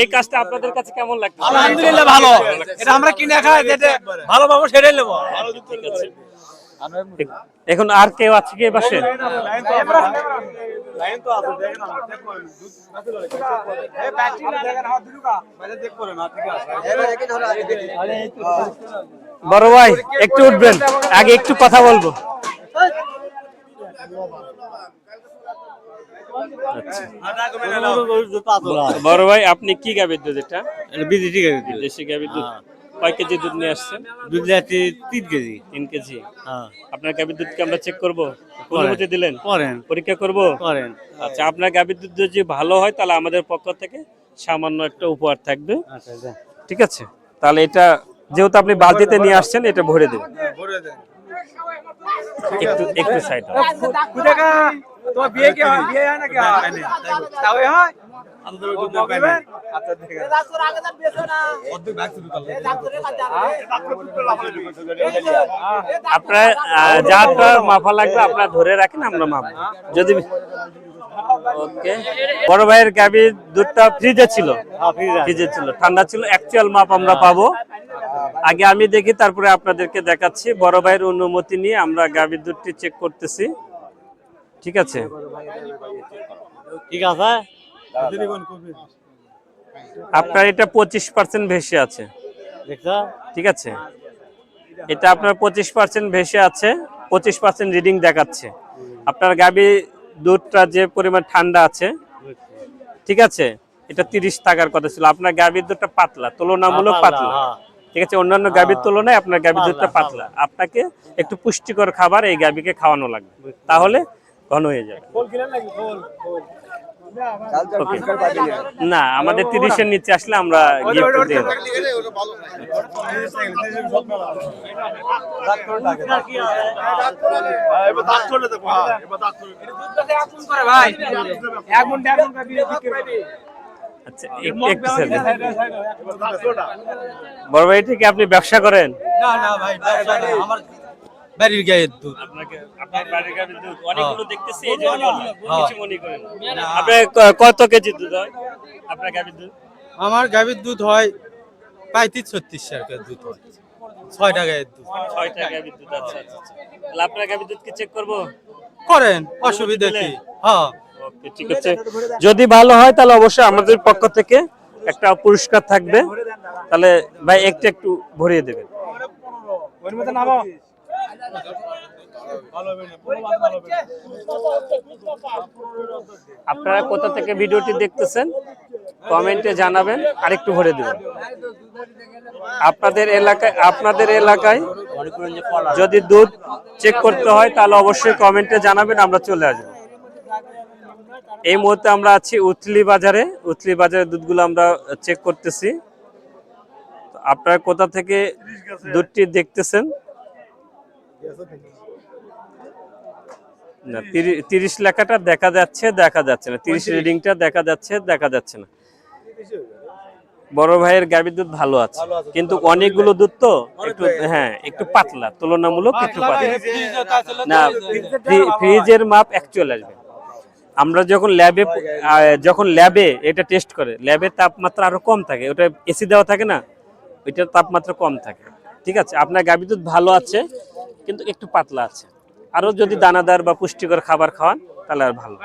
এই কাজটা আপনাদের কাছে কেমন লাগছে? আলহামদুলিল্লাহ ভালো। এটা আমরা কিনে খাই যেটা ভালো পাবো সেটাই নেব। এখন আর কেউ আছে কি পাশে? বড় ভাই একটু উঠবেন। আগে একটু কথা বলব। বড় ভাই আপনি কি গাভীর দুধ এটা? বিদেশি গাড়ি দেশি গাভীর দুধ। কয় কেজি দুধ নিয়ে আসছেন? দুধ যাচ্ছে তিন কেজি। তিন কেজি। হ্যাঁ। আপনার গাভীর দুধকে আমরা চেক করব? অনুমতি দিলেন? করেন। পরীক্ষা করব? করেন। আচ্ছা আপনার গাভীর দুধ যদি ভালো হয় তাহলে আমাদের পক্ষ থেকে সামান্য একটা উপহার থাকবে। আচ্ছা ঠিক আছে? তাহলে এটা যেহেতু আপনি বালতিতে নিয়ে আসছেন এটা ভরে দেবেন। একটু একটু সাইড তোমার বিয়ে কি হয়? বিয়ে হয় নাকি? তাই হয়? আপনার যাটা মাফা লাগবে আপনার ধরে রাখেন আমরা মাপ যদি ওকে বড় ভাইয়ের গাভীর দুধটা ফ্রিজে ছিল। ফ্রিজে ছিল। ঠান্ডা ছিল। অ্যাকচুয়াল মাপ আমরা পাবো। আগে আমি দেখি তারপরে আপনাদেরকে দেখাচ্ছি। বড় ভাইয়ের অনুমতি নিয়ে আমরা গাভীর দুধটি চেক করতেছি। ঠিক আছে? ঠিক আছে? আপনার এটা পঁচিশ পার্সেন্ট ভেসে আছে। ঠিক আছে? এটা আপনার পঁচিশ পার্সেন্ট ভেসে আছে পঁচিশ পার্সেন্ট রিডিং দেখাচ্ছে। আপনার গাবি দুধটা যে পরিমাণ ঠান্ডা আছে ঠিক আছে? এটা তিরিশ টাকার কথা ছিল। আপনার গাভীর দুধটা পাতলা তুলনামূলক পাতলা। হ্যাঁ। ঠিক আছে অন্যান্য গাভীর তুলনায় আপনার গাভীর দুধটা পাতলা আপনাকে একটু পুষ্টিকর খাবার এই গাভীকে খাওয়ানো লাগবে। তাহলে ঘন হয়ে যাবে। না। আমাদের তিরিশের নিচে আসলে আমরা গিফট দিয়ে ভাই। আচ্ছা এ। বড় ভাই ঠিক আপনি ব্যবসা করেন? না না ভাই ব্যবসা না, আমার বাড়ির গায়ের দুধ। আপনাকে আপনার বাড়ির গাভীর দুধ। অনেকগুলো দেখতেছি এই জন্য হ্যাঁ। কিছু মনে করেন না। কত কেজি দুধ হয়? আপনার গাভীর দুধ? আমার গাভীর দুধ হয় পঁয়ত্রিশ ছত্রিশ টাকার দুধ হয়। ছয়টা গায়ের দুধ। ছয়টা গাভীর দুধ আচ্ছা আচ্ছা আচ্ছা। তাহলে আপনার গাভীর দুধ কি চেক করব? করেন অসুবিধা কি? হ্যাঁ। ঠিক আছে। যদি ভালো হয়, তাহলে অবশ্যই আমাদের পক্ষ থেকে একটা পুরস্কার থাকবে। তাহলে ভাই, একটু একটু ভরিয়ে দেবেন। আপনারা কোথা থেকে ভিডিওটি দেখতেছেন, কমেন্টে জানাবেন, আরেকটু ভরে দেবেন। আপনাদের এলাকায় আপনাদের এলাকায় যদি দুধ চেক করতে হয়, তাহলে অবশ্যই কমেন্টে জানাবেন, আমরা চলে আসব। এই মুহূর্তে আমরা আছি উথলি বাজারে। উথলি বাজারে দুধগুলো আমরা চেক করতেছি। আপনারা কোথা থেকে দুধটি দেখতেছেন? না তিরি- তিরিশ লেখাটা দেখা যাচ্ছে দেখা যাচ্ছে না। তিরিশ রিডিংটা দেখা যাচ্ছে দেখা যাচ্ছে না। বড় ভাইয়ের গাভীর দুধ ভালো আছে। কিন্তু অনেকগুলো দুধ তো একটু হ্যাঁ একটু পাতলা তুলনামূলক একটু পাতলা না ফ্রি- ফ্রিজের মাপ অ্যাকচুয়াল আসবে আমরা যখন ল্যাবে যখন ল্যাবে এটা টেস্ট করে ল্যাবের তাপমাত্রা আরও কম থাকে ওটা এসি দেওয়া থাকে না ওইটার তাপমাত্রা কম থাকে। ঠিক আছে? আপনার গাভী দুধ ভালো আছে কিন্তু একটু পাতলা আছে। আরও যদি দানাদার বা পুষ্টিকর খাবার খাওয়ান তাহলে আর ভালো।